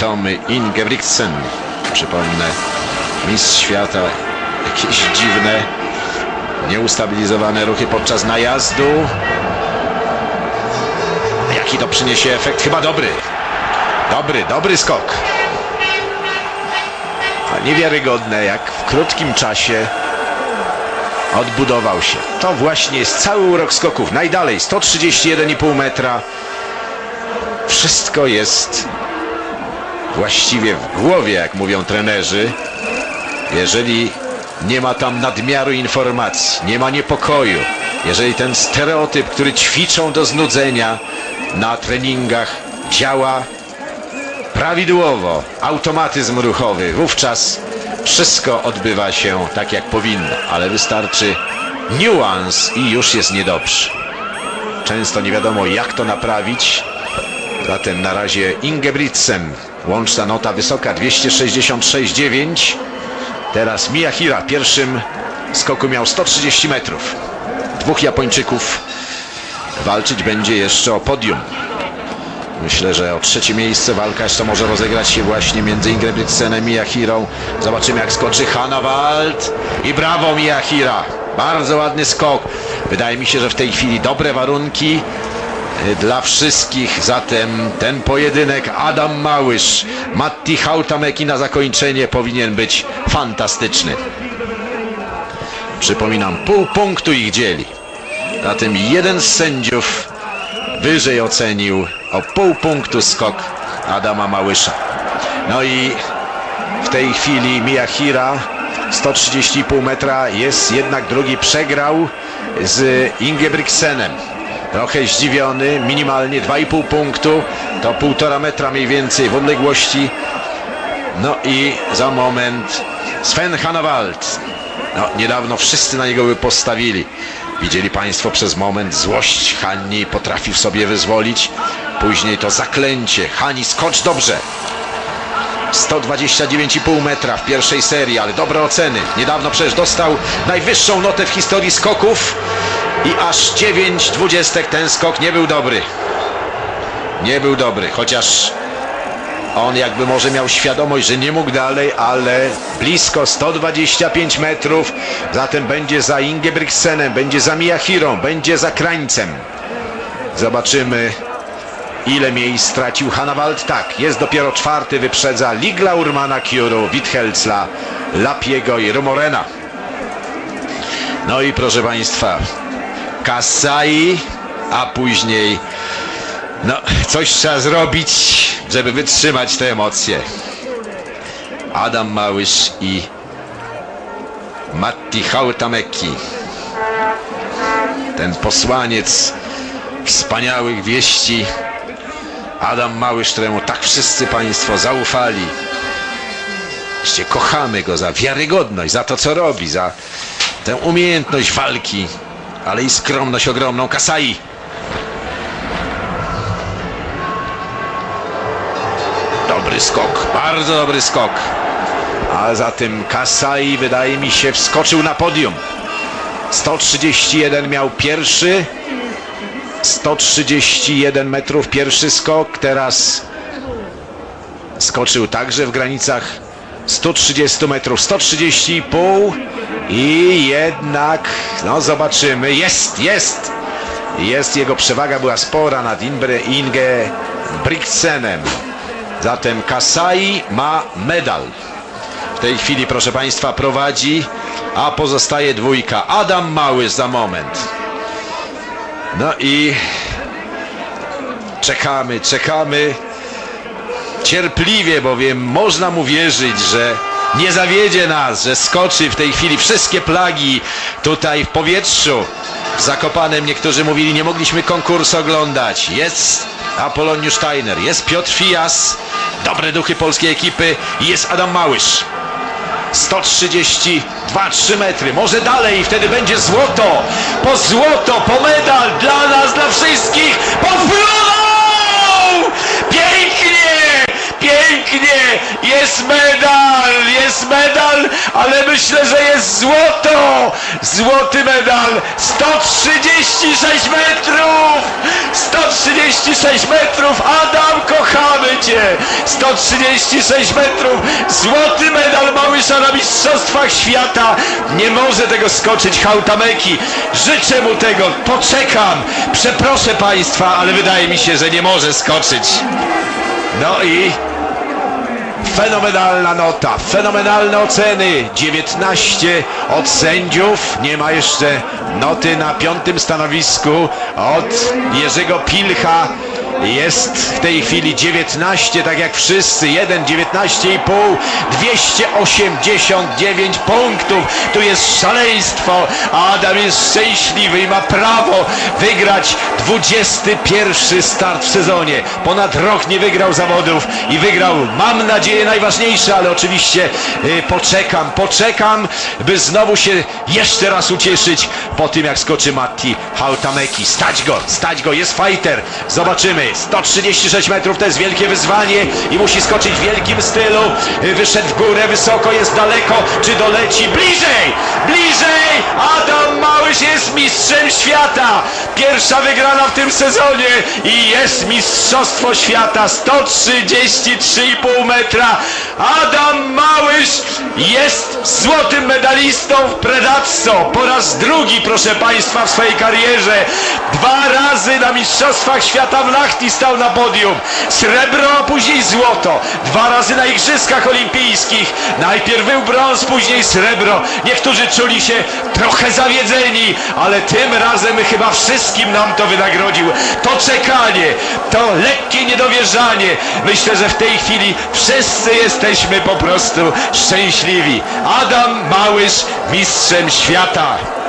Tomy Ingebrigtsen. Przypomnę, mistrz świata. Jakieś dziwne, nieustabilizowane ruchy podczas najazdu. Jaki to przyniesie efekt? Chyba dobry. Dobry, dobry skok. A niewiarygodne, jak w krótkim czasie odbudował się. To właśnie jest cały urok skoków. Najdalej 131,5 metra. Wszystko jest właściwie w głowie, jak mówią trenerzy. Jeżeli nie ma tam nadmiaru informacji, nie ma niepokoju, jeżeli ten stereotyp, który ćwiczą do znudzenia na treningach, działa prawidłowo, automatyzm ruchowy, wówczas wszystko odbywa się tak jak powinno, ale wystarczy niuans i już jest niedobrze. Często nie wiadomo jak to naprawić, zatem na razie Ingebrigtsen, łączna nota wysoka 266,9. Teraz Miyahira pierwszym skoku miał 130 metrów. Dwóch Japończyków walczyć będzie jeszcze o podium. Myślę, że o trzecie miejsce walka jeszcze może rozegrać się właśnie między Ingebrigtsenem i Miyahirą. Zobaczymy jak skoczy Hanawald i brawo Miyahira. Bardzo ładny skok. Wydaje mi się, że w tej chwili dobre warunki dla wszystkich. Zatem ten pojedynek Adam Małysz, Matti Hautameki na zakończenie powinien być fantastyczny. Przypominam, pół punktu ich dzieli. Zatem jeden z sędziów wyżej ocenił o pół punktu skok Adama Małysza. No i w tej chwili Miyahira 130,5 metra jest jednak drugi przegrał z Ingebrigtsenem. Trochę zdziwiony, minimalnie 2,5 punktu, to półtora metra mniej więcej w odległości. No i za moment Sven Hanawald. No, niedawno wszyscy na niego by postawili. Widzieli Państwo przez moment złość Hani potrafił sobie wyzwolić. Później to zaklęcie. Hani, skocz dobrze. 129,5 metra w pierwszej serii, ale dobre oceny. Niedawno przecież dostał najwyższą notę w historii skoków i aż 9 dwudziestek ten skok nie był dobry. Nie był dobry, chociaż on jakby może miał świadomość, że nie mógł dalej, ale blisko 125 metrów, zatem będzie za Ingebrigtsenem, będzie za Miyahirą, będzie za Krańcem. Zobaczymy ile miejsc stracił Hanawald. Tak, jest dopiero czwarty, wyprzedza Ligla Urmana Kiuru, Withelcla, Lapiego i Rumorena. No i proszę Państwa, Kasai, a później no, coś trzeba zrobić, żeby wytrzymać te emocje. Adam Małysz i Matti Hautameki. Ten posłaniec wspaniałych wieści. Adam Małysz, któremu tak wszyscy Państwo zaufali. Jeszcze kochamy go za wiarygodność, za to co robi, za tę umiejętność walki, ale i skromność ogromną. Kasai Dobry skok, bardzo dobry skok. A zatem Kasai wydaje mi się wskoczył na podium. 131 miał pierwszy. 131 metrów pierwszy skok. Teraz skoczył także w granicach 130 metrów. 130,5 i jednak, no zobaczymy. Jest, jest. Jest jego przewaga była spora nad Inbre Inge Brigtsenem. Zatem Kasai ma medal. W tej chwili, proszę Państwa, prowadzi, a pozostaje dwójka. Adam Mały za moment. No i czekamy, czekamy cierpliwie, bowiem można mu wierzyć, że nie zawiedzie nas, że skoczy w tej chwili wszystkie plagi tutaj w powietrzu. W Zakopanem niektórzy mówili, nie mogliśmy konkursu oglądać. Jest Apoloniusz Steiner, jest Piotr Fijas, dobre duchy polskiej ekipy i jest Adam Małysz. 132-3 metry, może dalej, wtedy będzie złoto, po złoto, po medal dla nas, dla wszystkich, pod florą! Pięknie, pięknie, jest medal, jest medal, ale myślę, że jest złoto, złoty medal, 136 metrów, 136 136 metrów, Adam, kochamy Cię! 136 metrów, złoty medal Małysza na Mistrzostwach Świata. Nie może tego skoczyć Hautameki. Życzę mu tego, poczekam. Przeproszę Państwa, ale wydaje mi się, że nie może skoczyć. No i Fenomenalna nota, fenomenalne oceny. 19 od sędziów. Nie ma jeszcze noty na piątym stanowisku od Jerzego Pilcha. Jest w tej chwili 19, tak jak wszyscy. 1, 19,5, 289 punktów. Tu jest szaleństwo. Adam jest szczęśliwy i ma prawo wygrać 21 start w sezonie. Ponad rok nie wygrał zawodów i wygrał, mam nadzieję, najważniejsze, ale oczywiście y, poczekam, poczekam, by znowu się jeszcze raz ucieszyć po tym, jak skoczy Matti Hautameki. Stać go, stać go, jest fighter. Zobaczymy. 136 metrów to jest wielkie wyzwanie i musi skoczyć w wielkim stylu. Wyszedł w górę, wysoko, jest daleko. Czy doleci? Bliżej! Bliżej! Adam Małysz jest mistrzem świata! Pierwsza wygrana w tym sezonie i jest mistrzostwo świata 133,5 metra. Adam Małysz jest złotym medalistą w Predazzo. Po raz drugi, proszę Państwa, w swojej karierze. Dwa razy na mistrzostwach świata w Lahti stał na podium. Srebro, a później złoto. Dwa razy na igrzyskach olimpijskich. Najpierw był brąz, później srebro. Niektórzy czuli się trochę zawiedzeni, ale tym razem chyba wszystkim nam to wynagrodził. To czekanie, to lekkie niedowierzanie. Myślę, że w tej chwili wszyscy jesteśmy po prostu szczęśliwi. Adam Małysz mistrzem świata.